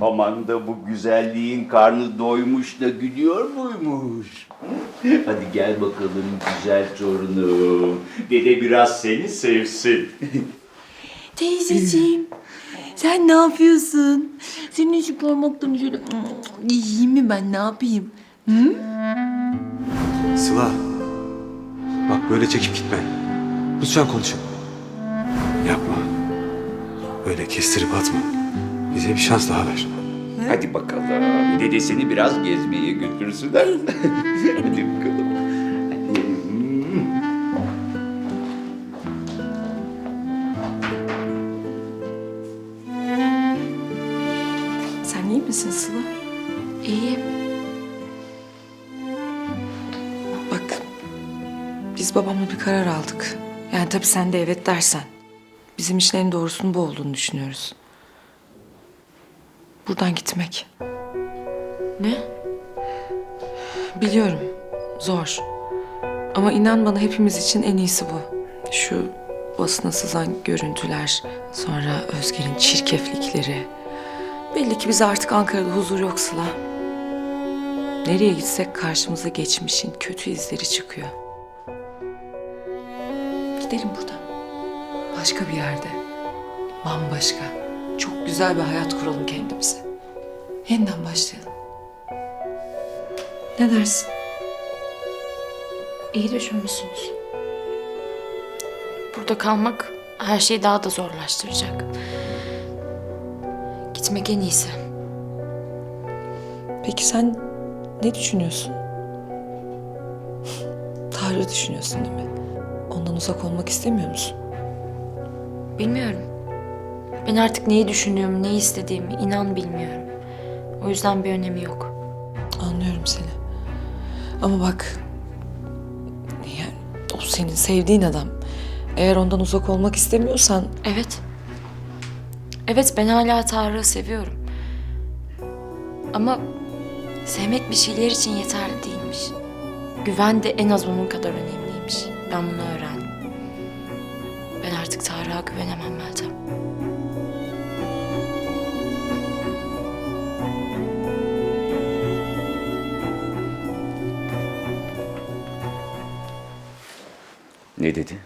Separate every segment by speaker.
Speaker 1: Aman da bu güzelliğin karnı doymuş da gülüyor muymuş? Hı? Hadi gel bakalım güzel torunum. Dede biraz seni sevsin.
Speaker 2: Teyzeciğim, sen ne yapıyorsun? Senin şu parmaklarını şöyle yiyeyim mi ben ne yapayım?
Speaker 3: Sıla. Bak böyle çekip gitme. Lütfen konuşalım. Yapma. Öyle kestirip atma. Bize bir şans daha ver.
Speaker 1: Hadi bakalım. Dede seni biraz gezmeye götürsün. ha? Hadi bakalım. Hadi.
Speaker 2: Sen iyi misin Sıla? İyiyim. Bak, biz babamla bir karar aldık. Yani tabii sen de evet dersen. Bizim en doğrusunun bu olduğunu düşünüyoruz. Buradan gitmek.
Speaker 4: Ne?
Speaker 2: Biliyorum, zor. Ama inan bana hepimiz için en iyisi bu. Şu basına sızan görüntüler, sonra Özger'in çirkeflikleri. Belli ki bize artık Ankara'da huzur yok Sıla. Nereye gitsek karşımıza geçmişin kötü izleri çıkıyor. Gidelim buradan. Başka bir yerde. Bambaşka. Çok güzel bir hayat kuralım kendimize. Yeniden başlayalım. Ne dersin?
Speaker 4: İyi düşünmüşsünüz. Burada kalmak her şeyi daha da zorlaştıracak. Gitmek en iyisi.
Speaker 2: Peki sen ne düşünüyorsun? Tarık'ı düşünüyorsun değil mi? Ondan uzak olmak istemiyor musun?
Speaker 4: Bilmiyorum. Ben artık neyi düşünüyorum, neyi istediğimi inan bilmiyorum. O yüzden bir önemi yok.
Speaker 2: Anlıyorum seni. Ama bak... Yani o senin sevdiğin adam. Eğer ondan uzak olmak istemiyorsan...
Speaker 4: Evet. Evet ben hala Tarık'ı seviyorum. Ama sevmek bir şeyler için yeterli değilmiş. Güven de en az onun kadar önemliymiş. Ben bunu öğrendim. Ben artık Tarık'a güvenemem Meltem.
Speaker 1: Ne dedi?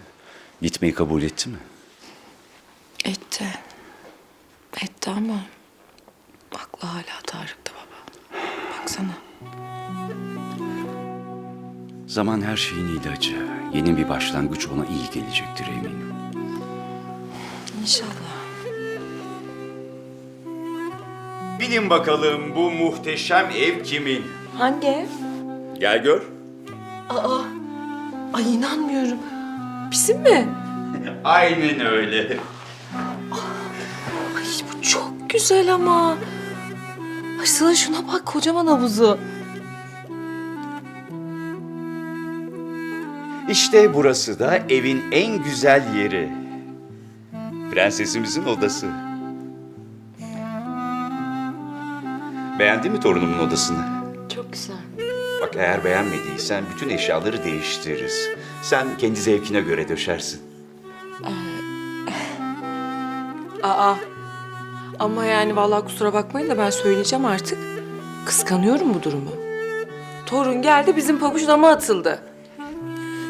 Speaker 1: Gitmeyi kabul etti mi?
Speaker 2: Etti. Etti ama... Aklı hala Tarık'ta baba. Baksana.
Speaker 1: Zaman her şeyin ilacı. Yeni bir başlangıç ona iyi gelecektir eminim.
Speaker 2: İnşallah.
Speaker 1: Bilin bakalım bu muhteşem ev kimin?
Speaker 2: Hangi ev?
Speaker 1: Gel gör.
Speaker 2: Aa, ay inanmıyorum. Bizim mi?
Speaker 1: Aynen öyle.
Speaker 2: Ay bu çok güzel ama. Ay Sıla şuna bak kocaman havuzu.
Speaker 1: İşte burası da evin en güzel yeri. Prensesimizin odası. Beğendin mi torunumun odasını?
Speaker 4: Çok güzel.
Speaker 1: Bak eğer beğenmediysen bütün eşyaları değiştiririz. Sen kendi zevkine göre döşersin.
Speaker 2: Aa. Ama yani vallahi kusura bakmayın da ben söyleyeceğim artık. Kıskanıyorum bu durumu. Torun geldi bizim pabuç dama atıldı.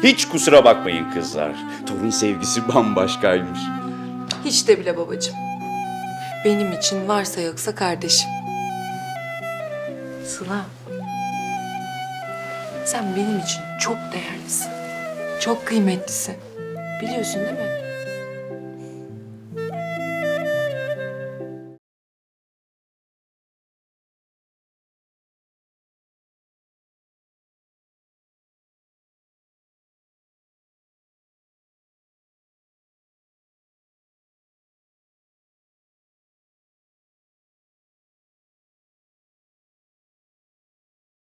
Speaker 1: Hiç kusura bakmayın kızlar. Torun sevgisi bambaşkaymış.
Speaker 2: Hiç de bile babacığım. Benim için varsa yoksa kardeşim. Sıla. Sen benim için çok değerlisin. Çok kıymetlisin. Biliyorsun değil mi?